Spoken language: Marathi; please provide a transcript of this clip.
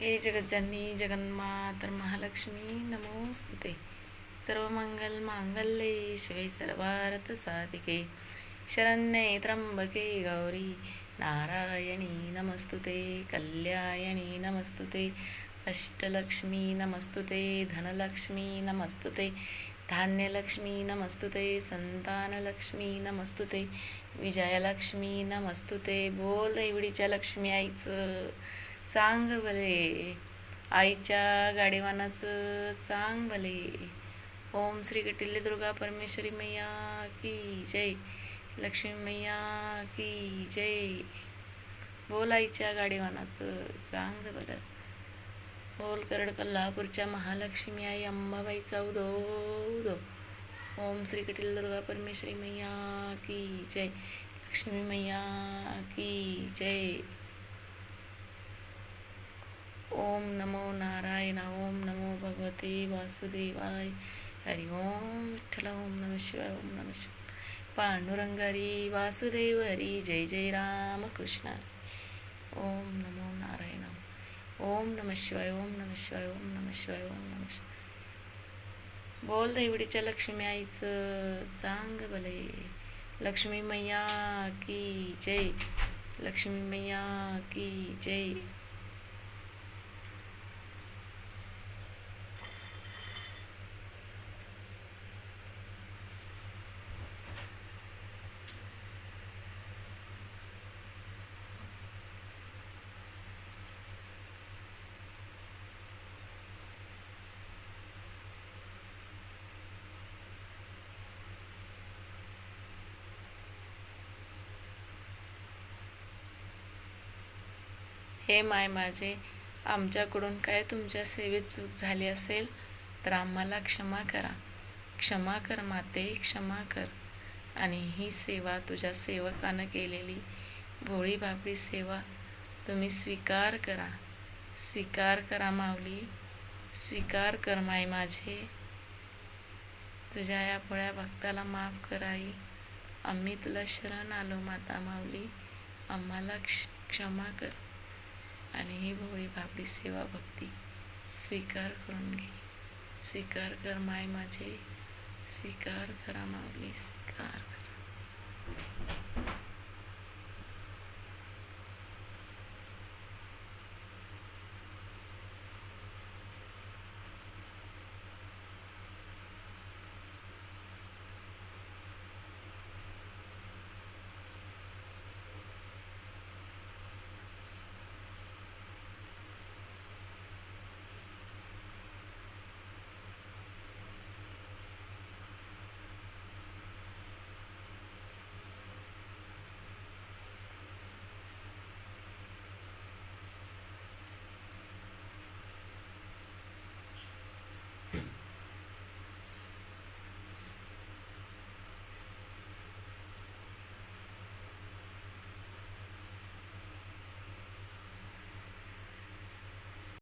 हे जगज्जननी जगन्मातर महालक्ष्मी नमोस्तुते सर्वमंगल मांगल्ये शिवे सर्वार्थ साधिके. शरण्ये त्र्यंबके गौरी नारायणी नमस्तुते कल्यायणी नमस्तुते अष्टलक्ष्मी नमस्तुते धनलक्ष्मी नमस्तुते धान्यलक्ष्मी नमस्तुते संतानलक्ष्मी नमस्तुते विजयलक्ष्मी नमस्तुते बोल देवडीच्या लक्ष्मी आईचं. चांग भले. आईच्या गाडीवानाचं चांग भले. ओम श्री कटिल्य दुर्गा परमेश्वरी मैया की जय. लक्ष्मी मैया की जय. बोल आईच्या गाडीवानाचं चांग भलं. बोल करड कोल्हापूरच्या महालक्ष्मी आई अंबाबाईचा उदो उदो. ओम श्री कटिल दुर्गा परमेश्वरी मैया की जय. लक्ष्मी मैया की जय. ओम नमो नारायण ओम नमो भगवते वासुदेवाय। हरि ओम विठ्ठल ओम नम शिवाय ओम नम शिवाय। पांडुरंग हरी वासुदेव हरी जय जय राम कृष्ण। ओम नमो नारायण ओम नम शिवाय ओम नम शिवाय ओम नम शिवाय ओम नम शिवाय। बोल देवडीच्या लक्ष्मी आईचं चांग भले। लक्ष्मी मैया की जय। लक्ष्मी मैया की जय। हे माय माझे आमच्याकडून काय तुमच्या सेवेत चूक झाली असेल तर आम्हाला क्षमा करा. क्षमा कर माते क्षमा कर. आणि ही सेवा तुझ्या सेवकानं केलेली भोळी भाबडी सेवा तुम्ही स्वीकार करा. स्वीकार करा माऊली स्वीकार कर माय माझे. तुझ्या या भोळ्या भक्ताला माफ कराई आम्ही तुला शरण आलो माता माऊली. आम्हाला क्ष क्षमा कर. आणि ही भोळी भाबडी सेवा भक्ती स्वीकार करून घे. स्वीकार कर माय माझे. स्वीकार करा माऊलीस.